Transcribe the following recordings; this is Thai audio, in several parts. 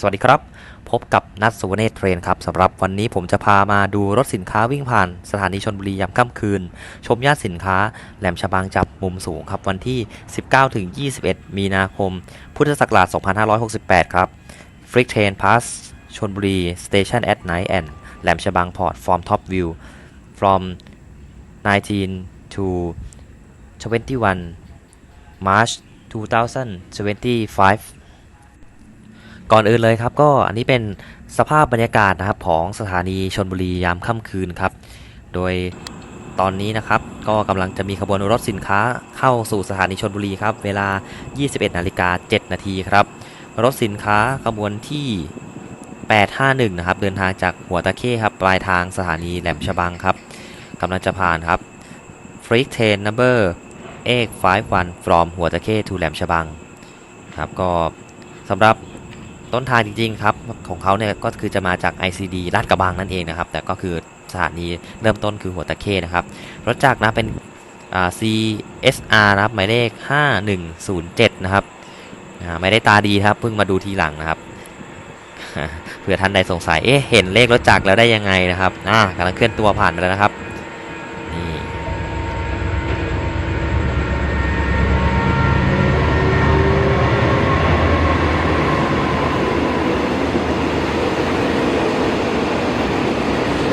สวัสดีครับ พบกับนัทสุวเนศเทรนครับสำหรับวันนี้ผมจะพามาดูรถสินค้าวิ่งผ่านสถานีชนบุรียามค่ำคืน ชมย่านสินค้าแหลมฉบังจับมุมสูงครับ วันที่ 19-21 มีนาคม พุทธศักราช 2568 ครับ f r i c k Train Pass ชนบุรี Station at Night and แหลมฉบัง Port from Top View from 19 to 21 March 2025 ก่อนอื่นเลยครับก็อันนี้เป็นสภาพบรรยากาศนะครับของสถานีชนบุรียามค่ำคืนครับ โดยตอนนี้นะครับก็กำลังจะมีขบวนรถสินค้าเข้าสู่สถานีชนบุรีครับ เวลา 21นาฬิกา7นาทีครับ รถสินค้าขบวนที่ 851 นะครับ เดินทางจากหัวตะเข้ครับ ปลายทางสถานีแหลมฉบังครับกำลังจะผ่านครับ Freak Train Number 851 from หัวตะเข้ to แหลมฉบังครับก็สำหรับ ต้นทางจริงๆครับของเขาเนี่ยก็คือจะมาจาก ICD ลาดกระบังนั่นเองนะครับ แต่ก็คือสถานีเริ่มต้นคือหัวตะเข้นะครับ รถจักรนะเป็น CSR นะครับหมายเลข 5107 นะครับไม่ได้ตาดีครับเพิ่งมาดูทีหลังนะครับเผื่อท่านใดสงสัยเอ๊ะเห็นเลขรถจักรแล้วได้ยังไงนะครับอ่ากำลังเคลื่อนตัวผ่านไปแล้วนะครับ นี่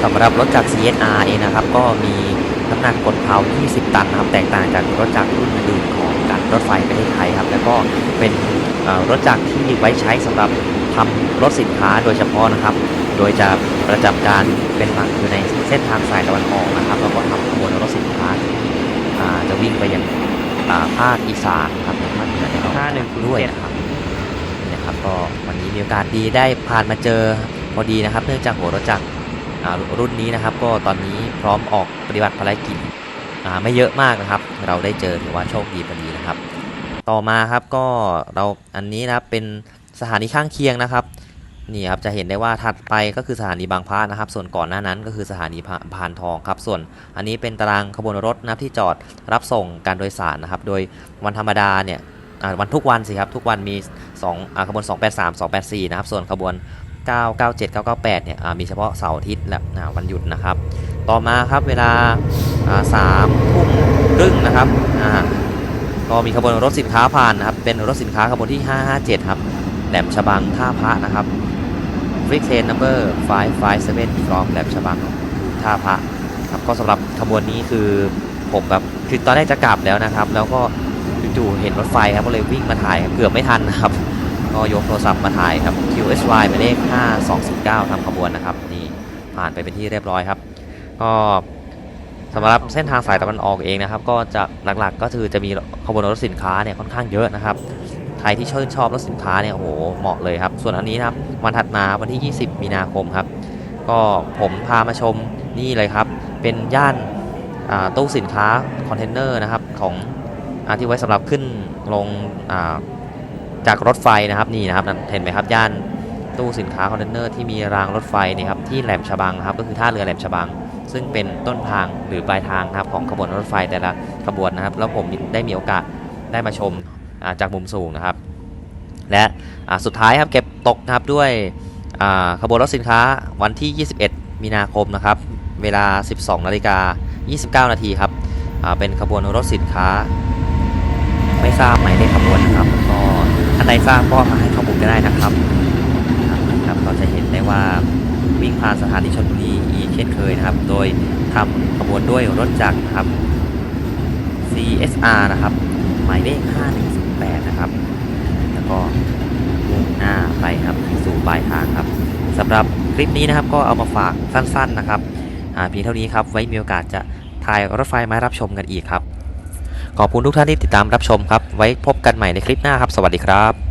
สำหรับรถจักร CSR เองนะครับ ก็มีน้ำหนักกดเพลา20 ตันนะครับ แตกต่างจากรถจักรรุ่นอื่นๆของการรถไฟประเทศไทยครับ แล้วก็เป็นเอ่อรถจักรที่ไว้ใช้สำหรับทำรถสินค้าโดยเฉพาะนะครับ โดยจะประจำการเป็นหลักอยู่ในเส้นทางสายตะวันออกนะครับ แล้วก็ทำขบวนรถสินค้าที่อ่าจะวิ่งไปยังอ่าภาคอีสานครับในภาคเหนือในเราด้วยนะครับนะครับก็วันนี้มีโอกาสดีได้ผ่านมาเจอพอดีนะครับ เนื่องจากหัวรถจักรอ่า รุ่นนี้นะครับ ก็ตอนนี้พร้อมออกปฏิบัติภารกิจไม่เยอะมากนะครับ เราได้เจอถือว่าโชคดีพอดีนะครับ ต่อมาครับก็เราอันนี้นะครับเป็นสถานีข้างเคียงนะครับนี่ครับจะเห็นได้ว่าถัดไปก็คือสถานีบางพระนะครับ ส่วนก่อนหน้านั้นก็คือสถานีพานทองครับ ส่วนอันนี้เป็นตารางขบวนรถนะครับที่จอดรับส่งการโดยสารนะครับ โดยวันธรรมดาเนี่ยวันทุกวันสิครับทุกวันมี2อ่าขบวน 283 284 นะครับ ส่วนขบวน 997 998เนี่ยอ่ามีเฉพาะเสาร์อาทิตย์และวันหยุดนะครับ ต่อมาครับเวลาสามทุ่มครึ่งนะครับอ่าก็มีขบวนรถสินค้าผ่านนะครับเป็นรถสินค้าขบวนที่ 557 ครับแหลมฉบังท่าพระนะครับฟริกเทนนัมเบอร์557 from แหลมฉบังท่าพระครับก็สำหรับขบวนนี้คือผมแบบคือตอนแรกจะกลับแล้วนะครับ แล้วก็จู่ๆเห็นรถไฟครับก็เลยวิ่งมาถ่ายเกือบไม่ทันนะครับ ก็ยกโทรศัพท์มาถ่ายครับ QSY หมายเลข 5209ทำขบวนนะครับนี่ผ่านไปเป็นที่เรียบร้อยครับ ก็สำหรับเส้นทางสายตะวันออกเองนะครับ ก็จะหลักๆก็คือจะมีขบวนรถสินค้าเนี่ยค่อนข้างเยอะนะครับใครที่ชื่นชอบรถสินค้าเนี่ยโอ้โหเหมาะเลยครับ ส่วนอันนี้นะครับวันถัดมาวันที่ 20 มีนาคมครับ ก็ผมพามาชมนี่เลยครับ เป็นย่านตู้สินค้าคอนเทนเนอร์นะครับของอที่ไว้สำหรับขึ้นลงอ่า จากรถไฟนะครับนี่นะครับเห็นไหมครับย่านตู้สินค้าคอนเทนเนอร์ที่มีรางรถไฟนี่ครับที่แหลมฉบังครับก็คือท่าเรือแหลมฉบัง ซึ่งเป็นต้นทางหรือปลายทางนะครับของขบวนรถไฟแต่ละขบวนนะครับ แล้วผมได้มีโอกาสได้มาชมาจากมุมสูงนะครับ และสุดท้ายครับเก็บตกนะครับด้วยขบวนรถสินค้าวันที่ 21 มีนาคมนะครับ เวลา 12นาฬิกา29 นาทีครับเป็นขบวนรถสินค้า ไม่ทราบหมายเลขขบวนนะครับก็ ท่านใดทราบก็มาให้ข้อมูลก็ได้นะครับครับเราจะเห็นได้ว่าวิ่งผ่านสถานีชลบุรีอีกเช่นเคยนะครับ โดยทำขบวนด้วยรถจักรนะครับ CSR นะครับ หมายเลข 5108 นะครับ แล้วก็มุ่งหน้าไปครับสู่ปลายทางครับสำหรับคลิปนี้นะครับก็เอามาฝากสั้นๆนะครับอ่าเพียงเท่านี้ครับ ไว้มีโอกาสจะถ่ายรถไฟมารับชมกันอีกครับ ขอบคุณทุกท่านที่ติดตามรับชมครับ ไว้พบกันใหม่ในคลิปหน้าครับ สวัสดีครับ